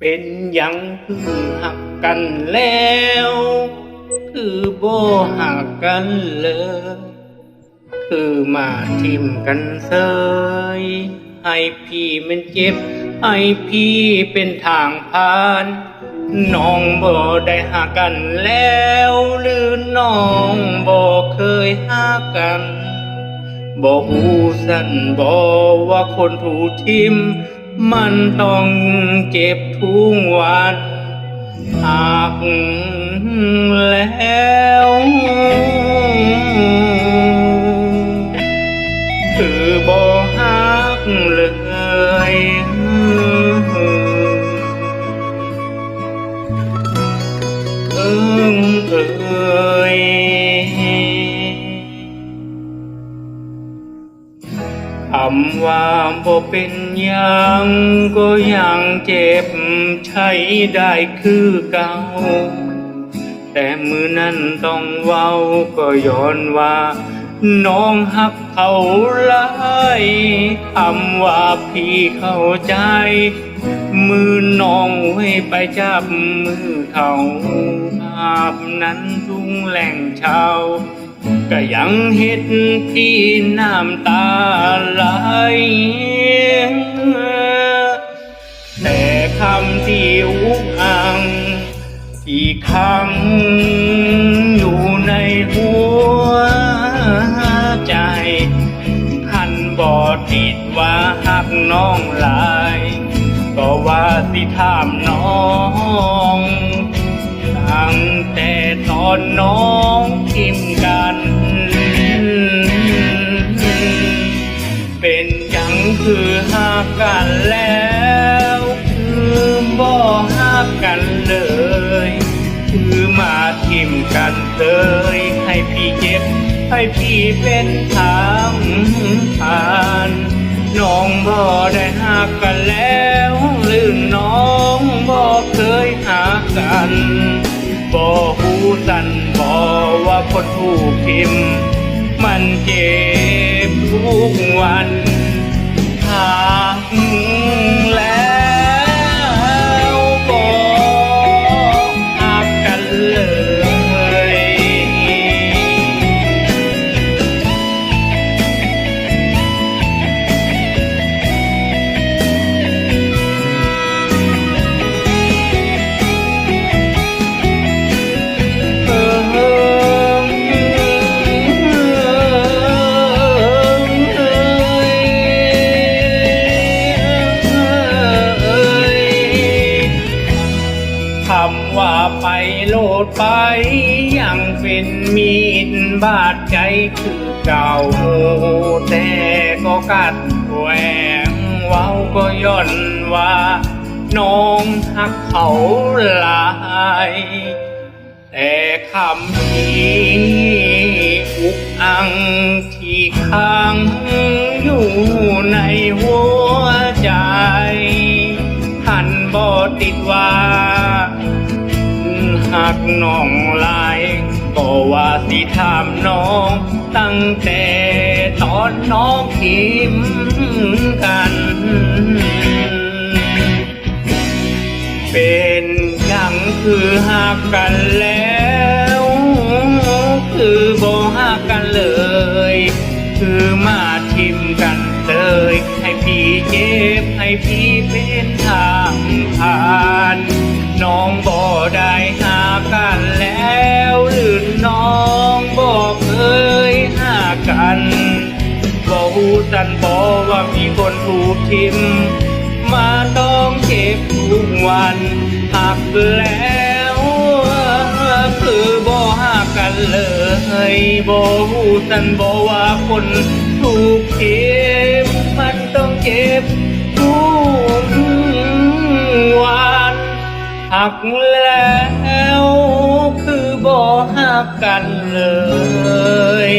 เป็นยังคือหักกันแล้ว คือโบหักกันเลย คือมาทิมกันเซยให้พี่มันเจ็บ ให้พี่เป็นทางผ่านน้องบ่ได้หากันแล้ว หรือน้องบ่เคยหากันบ่หูสั่นบ่ว่าคนถูกทิม มันต้องเจ็บทุกวันหากแล้ว คำว่าบ่เป็นยังก็ยังเจ็บใช้ได้คือเก่า แต่มือนั้นต้องเว้าก็ย้อนว่า น้องหักเขาหลายคำว่าพี่เข้าใจ มือน้องไว้ไปจับมือเขาภาพนั้นทุ่งแหล่งชาว ก็ยังเห็นพี่น้ำตาไหลแต่คำที่อุกอังที่ขังอยู่ในหัวใจคันบอติดว่าหักน้องหลายก็ว่าสิถามน้องตั้งแต่ตอนน้อง หากันเลยคือมาทิมกันเลยให้พี่เจ็บ ให้พี่เป็นทางผ่านน้องบ่ได้หากกันแล้วหรือน้องบ่เคยหากกันบ่หูสันบ่ว่าคนถูกพิมพ์มันเจ็บทุกวันหาก ดไปยังเป็นมีดบาดใจคือเก่าแต่ก็กัดแหวงเว้าก็ย่อนว่า น้องหักเขาหลาย แต่คำที่อุกอังที่ค้างอยู่ในหัวใจ หันบ่ติดว่า หักน้องลายก็ว่าสิถามน้อง ตั้งแต่ตอนน้องทิมกันเป็นยังคือหักกันแล้ว คือบ่ หูสันบ่ว่ามีคนถูกทิม มาต้องเจ็บทุกวันหักแล้วคือบ่หักกันเลยบ่หูสันบ่ว่าคนถูกเจ็บมันต้องเจ็บทุกวันหักแล้วคือบ่หักกันเลย